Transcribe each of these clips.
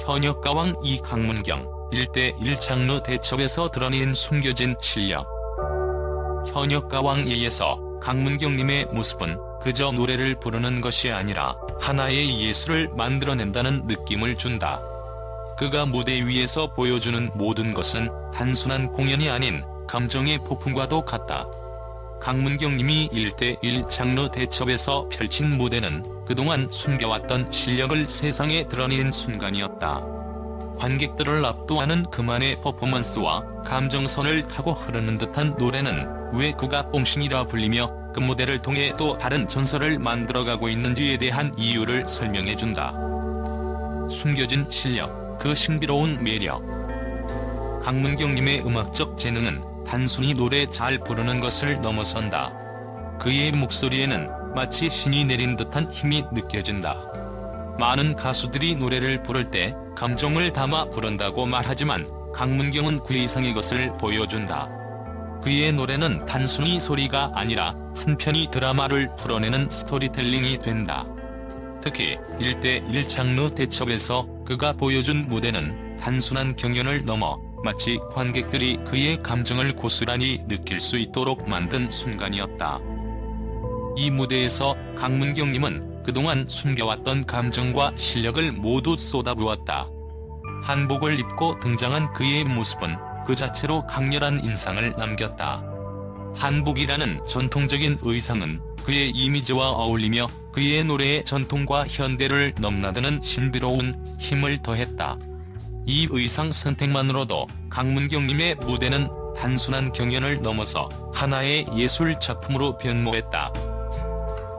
현역 가왕 이강문경 1대 1 장르 대첩에서 드러낸 숨겨진 실력 현역 가왕 예에서 강문경님의 모습은 그저 노래를 부르는 것이 아니라 하나의 예술을 만들어낸다는 느낌을 준다. 그가 무대 위에서 보여주는 모든 것은 단순한 공연이 아닌 감정의 폭풍과도 같다. 강문경 님이 1대1 장르 대첩에서 펼친 무대는 그동안 숨겨왔던 실력을 세상에 드러낸 순간이었다. 관객들을 압도하는 그만의 퍼포먼스와 감정선을 타고 흐르는 듯한 노래는 왜 그가 뽕신이라 불리며 그 무대를 통해 또 다른 전설을 만들어가고 있는지에 대한 이유를 설명해준다. 숨겨진 실력, 그 신비로운 매력. 강문경님의 음악적 재능은 단순히 노래 잘 부르는 것을 넘어선다. 그의 목소리에는 마치 신이 내린 듯한 힘이 느껴진다. 많은 가수들이 노래를 부를 때 감정을 담아 부른다고 말하지만 강문경은 그 이상의 것을 보여준다. 그의 노래는 단순히 소리가 아니라 한편의 드라마를 풀어내는 스토리텔링이 된다. 특히 1대1 장르 대첩에서 그가 보여준 무대는 단순한 경연을 넘어 마치 관객들이 그의 감정을 고스란히 느낄 수 있도록 만든 순간이었다. 이 무대에서 강문경님은 그동안 숨겨왔던 감정과 실력을 모두 쏟아부었다. 한복을 입고 등장한 그의 모습은 그 자체로 강렬한 인상을 남겼다. 한복이라는 전통적인 의상은 그의 이미지와 어울리며 그의 노래의 전통과 현대를 넘나드는 신비로운 힘을 더했다. 이 의상 선택만으로도 강문경님의 무대는 단순한 경연을 넘어서 하나의 예술 작품으로 변모했다.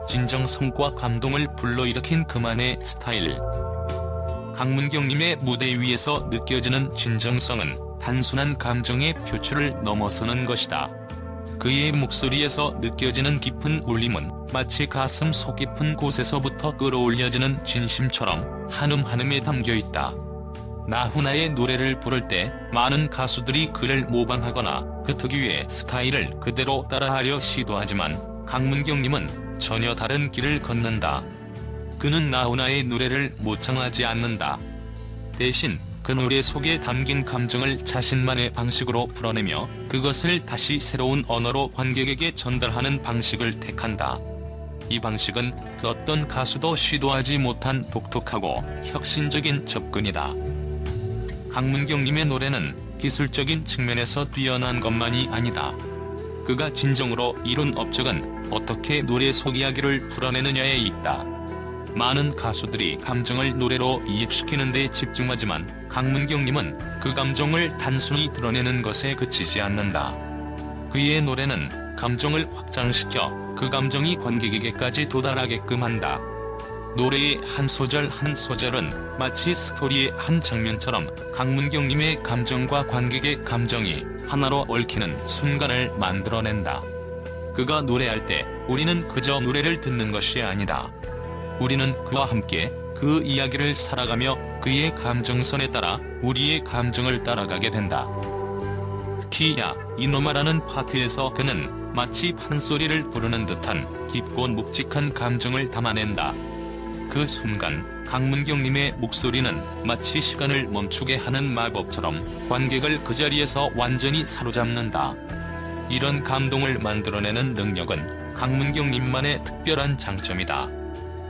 진정 성과 감동을 불러일으킨 그만의 스타일. 강문경님의 무대 위에서 느껴지는 진정성은 단순한 감정의 표출을 넘어서는 것이다. 그의 목소리에서 느껴지는 깊은 울림은 마치 가슴 속 깊은 곳에서부터 끌어올려지는 진심처럼 한음 한음에 담겨 있다. 나훈아의 노래를 부를 때 많은 가수들이 그를 모방하거나 그 특유의 스타일을 그대로 따라하려 시도하지만 강문경님은 전혀 다른 길을 걷는다. 그는 나훈아의 노래를 모창하지 않는다. 대신 그 노래 속에 담긴 감정을 자신만의 방식으로 풀어내며 그것을 다시 새로운 언어로 관객에게 전달하는 방식을 택한다. 이 방식은 그 어떤 가수도 시도하지 못한 독특하고 혁신적인 접근이다. 강문경님의 노래는 기술적인 측면에서 뛰어난 것만이 아니다. 그가 진정으로 이룬 업적은 어떻게 노래 속 이야기를 풀어내느냐에 있다. 많은 가수들이 감정을 노래로 이입시키는 데 집중하지만 강문경님은 그 감정을 단순히 드러내는 것에 그치지 않는다. 그의 노래는 감정을 확장시켜 그 감정이 관객에게까지 도달하게끔 한다. 노래의 한 소절 한 소절은 마치 스토리의 한 장면처럼 강문경님의 감정과 관객의 감정이 하나로 얽히는 순간을 만들어낸다. 그가 노래할 때 우리는 그저 노래를 듣는 것이 아니다. 우리는 그와 함께 그 이야기를 살아가며 그의 감정선에 따라 우리의 감정을 따라가게 된다. 특히 야 이놈아라는 파트에서 그는 마치 판소리를 부르는 듯한 깊고 묵직한 감정을 담아낸다. 그 순간 강문경님의 목소리는 마치 시간을 멈추게 하는 마법처럼 관객을 그 자리에서 완전히 사로잡는다. 이런 감동을 만들어내는 능력은 강문경님만의 특별한 장점이다.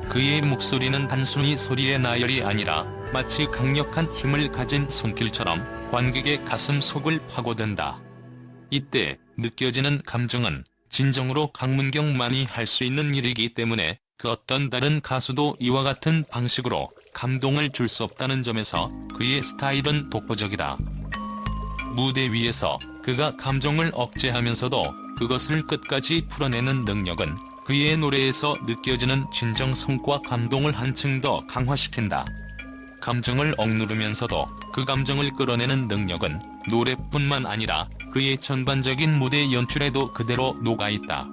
그의 목소리는 단순히 소리의 나열이 아니라 마치 강력한 힘을 가진 손길처럼 관객의 가슴 속을 파고든다. 이때 느껴지는 감정은 진정으로 강문경만이 할 수 있는 일이기 때문에 그 어떤 다른 가수도 이와 같은 방식으로 감동을 줄 수 없다는 점에서 그의 스타일은 독보적이다. 무대 위에서 그가 감정을 억제하면서도 그것을 끝까지 풀어내는 능력은 그의 노래에서 느껴지는 진정성과 감동을 한층 더 강화시킨다. 감정을 억누르면서도 그 감정을 끌어내는 능력은 노래뿐만 아니라 그의 전반적인 무대 연출에도 그대로 녹아있다.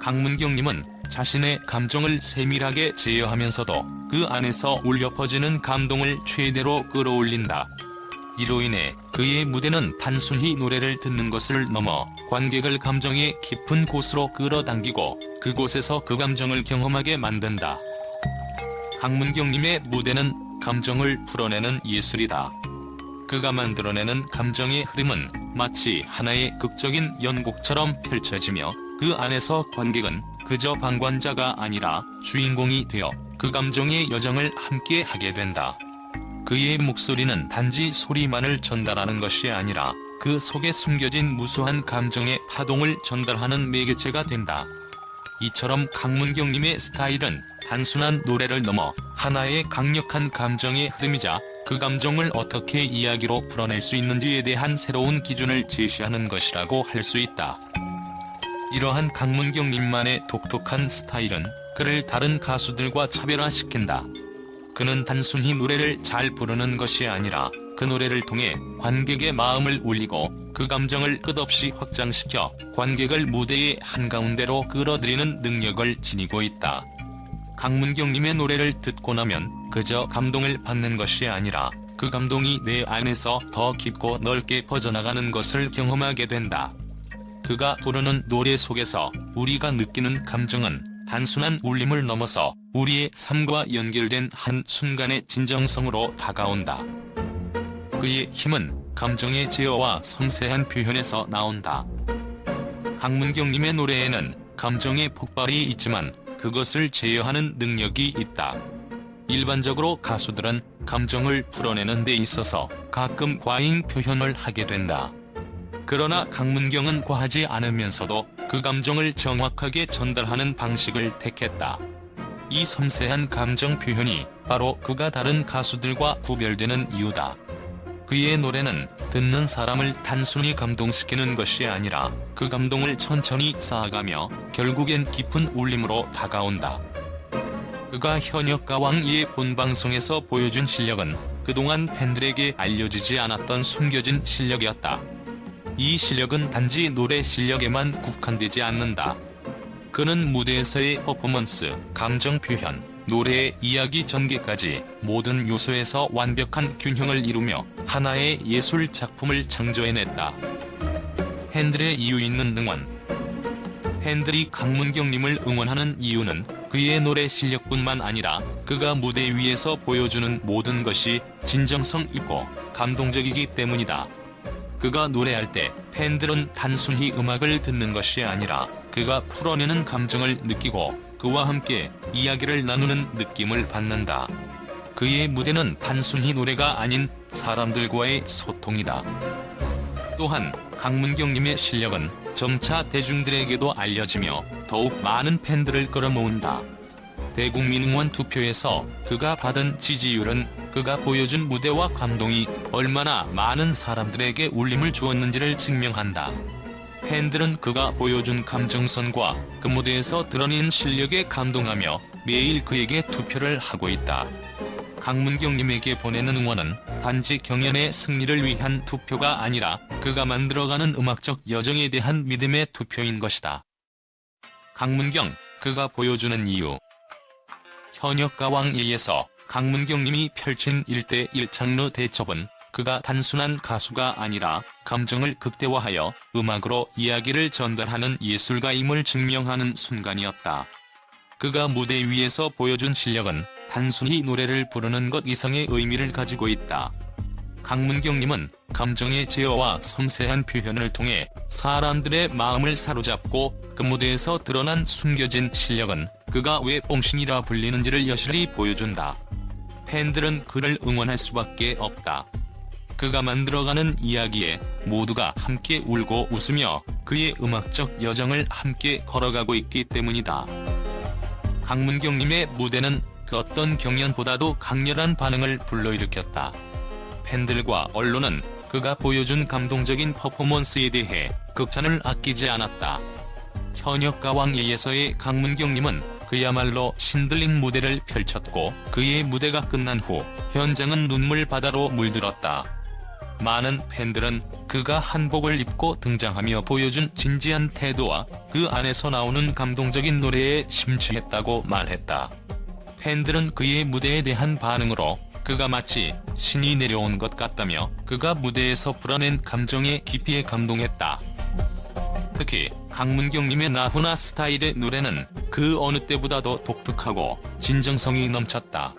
강문경님은 자신의 감정을 세밀하게 제어하면서도 그 안에서 울려 퍼지는 감동을 최대로 끌어올린다. 이로 인해 그의 무대는 단순히 노래를 듣는 것을 넘어 관객을 감정의 깊은 곳으로 끌어당기고 그곳에서 그 감정을 경험하게 만든다. 강문경님의 무대는 감정을 풀어내는 예술이다. 그가 만들어내는 감정의 흐름은 마치 하나의 극적인 연곡처럼 펼쳐지며 그 안에서 관객은 그저 방관자가 아니라 주인공이 되어 그 감정의 여정을 함께 하게 된다. 그의 목소리는 단지 소리만을 전달하는 것이 아니라 그 속에 숨겨진 무수한 감정의 파동을 전달하는 매개체가 된다. 이처럼 강문경님의 스타일은 단순한 노래를 넘어 하나의 강력한 감정의 흐름이자 그 감정을 어떻게 이야기로 풀어낼 수 있는지에 대한 새로운 기준을 제시하는 것이라고 할 수 있다. 이러한 강문경님만의 독특한 스타일은 그를 다른 가수들과 차별화시킨다. 그는 단순히 노래를 잘 부르는 것이 아니라 그 노래를 통해 관객의 마음을 울리고 그 감정을 끝없이 확장시켜 관객을 무대의 한가운데로 끌어들이는 능력을 지니고 있다. 강문경님의 노래를 듣고 나면 그저 감동을 받는 것이 아니라 그 감동이 내 안에서 더 깊고 넓게 퍼져나가는 것을 경험하게 된다. 그가 부르는 노래 속에서 우리가 느끼는 감정은 단순한 울림을 넘어서 우리의 삶과 연결된 한 순간의 진정성으로 다가온다. 그의 힘은 감정의 제어와 섬세한 표현에서 나온다. 강문경님의 노래에는 감정의 폭발이 있지만 그것을 제어하는 능력이 있다. 일반적으로 가수들은 감정을 풀어내는 데 있어서 가끔 과잉 표현을 하게 된다. 그러나 강문경은 과하지 않으면서도 그 감정을 정확하게 전달하는 방식을 택했다. 이 섬세한 감정 표현이 바로 그가 다른 가수들과 구별되는 이유다. 그의 노래는 듣는 사람을 단순히 감동시키는 것이 아니라 그 감동을 천천히 쌓아가며 결국엔 깊은 울림으로 다가온다. 그가 현역 가왕이의 본방송에서 보여준 실력은 그동안 팬들에게 알려지지 않았던 숨겨진 실력이었다. 이 실력은 단지 노래 실력에만 국한되지 않는다. 그는 무대에서의 퍼포먼스, 감정 표현, 노래의 이야기 전개까지 모든 요소에서 완벽한 균형을 이루며 하나의 예술 작품을 창조해냈다. 팬들의 이유 있는 응원 팬들이 강문경님을 응원하는 이유는 그의 노래 실력뿐만 아니라 그가 무대 위에서 보여주는 모든 것이 진정성 있고 감동적이기 때문이다. 그가 노래할 때 팬들은 단순히 음악을 듣는 것이 아니라 그가 풀어내는 감정을 느끼고 그와 함께 이야기를 나누는 느낌을 받는다. 그의 무대는 단순히 노래가 아닌 사람들과의 소통이다. 또한 강문경님의 실력은 점차 대중들에게도 알려지며 더욱 많은 팬들을 끌어모은다. 대국민응원 투표에서 그가 받은 지지율은 그가 보여준 무대와 감동이 얼마나 많은 사람들에게 울림을 주었는지를 증명한다. 팬들은 그가 보여준 감정선과 그 무대에서 드러낸 실력에 감동하며 매일 그에게 투표를 하고 있다. 강문경님에게 보내는 응원은 단지 경연의 승리를 위한 투표가 아니라 그가 만들어가는 음악적 여정에 대한 믿음의 투표인 것이다. 강문경, 그가 보여주는 이유 현역 가왕예에서 강문경님이 펼친 1대1 장르 대첩은 그가 단순한 가수가 아니라 감정을 극대화하여 음악으로 이야기를 전달하는 예술가임을 증명하는 순간이었다. 그가 무대 위에서 보여준 실력은 단순히 노래를 부르는 것 이상의 의미를 가지고 있다. 강문경님은 감정의 제어와 섬세한 표현을 통해 사람들의 마음을 사로잡고 그 무대에서 드러난 숨겨진 실력은 그가 왜 뽕신이라 불리는지를 여실히 보여준다. 팬들은 그를 응원할 수밖에 없다. 그가 만들어가는 이야기에 모두가 함께 울고 웃으며 그의 음악적 여정을 함께 걸어가고 있기 때문이다. 강문경님의 무대는 그 어떤 경연보다도 강렬한 반응을 불러일으켰다. 팬들과 언론은 그가 보여준 감동적인 퍼포먼스에 대해 극찬을 아끼지 않았다. 현역 가왕예에서의 강문경님은 그야말로 신들린 무대를 펼쳤고 그의 무대가 끝난 후 현장은 눈물 바다로 물들었다. 많은 팬들은 그가 한복을 입고 등장하며 보여준 진지한 태도와 그 안에서 나오는 감동적인 노래에 심취했다고 말했다. 팬들은 그의 무대에 대한 반응으로 그가 마치 신이 내려온 것 같다며 그가 무대에서 불어낸 감정의 깊이에 감동했다. 특히 강문경님의 나훈아 스타일의 노래는 그 어느 때보다도 독특하고 진정성이 넘쳤다.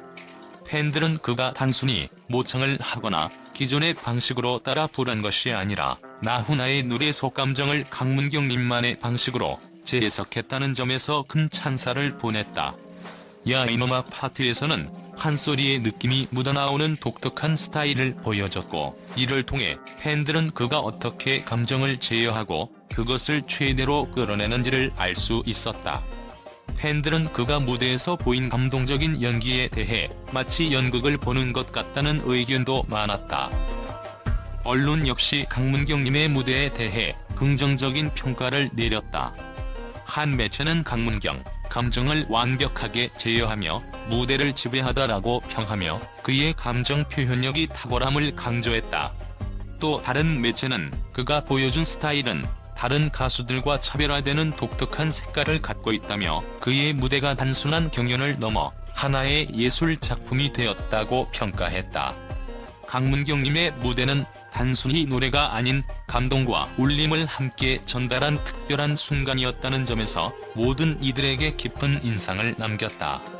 팬들은 그가 단순히 모창을 하거나 기존의 방식으로 따라 부른 것이 아니라 나훈아의 노래 속감정을 강문경님만의 방식으로 재해석했다는 점에서 큰 찬사를 보냈다. 야 이놈아 파트에서는 한 소리의 느낌이 묻어나오는 독특한 스타일을 보여줬고 이를 통해 팬들은 그가 어떻게 감정을 제어하고 그것을 최대로 끌어내는지를 알 수 있었다. 팬들은 그가 무대에서 보인 감동적인 연기에 대해 마치 연극을 보는 것 같다는 의견도 많았다. 언론 역시 강문경님의 무대에 대해 긍정적인 평가를 내렸다. 한 매체는 강문경, 감정을 완벽하게 제어하며 무대를 지배하다라고 평하며 그의 감정 표현력이 탁월함을 강조했다. 또 다른 매체는 그가 보여준 스타일은 다른 가수들과 차별화되는 독특한 색깔을 갖고 있다며 그의 무대가 단순한 경연을 넘어 하나의 예술 작품이 되었다고 평가했다. 강문경님의 무대는 단순히 노래가 아닌 감동과 울림을 함께 전달한 특별한 순간이었다는 점에서 모든 이들에게 깊은 인상을 남겼다.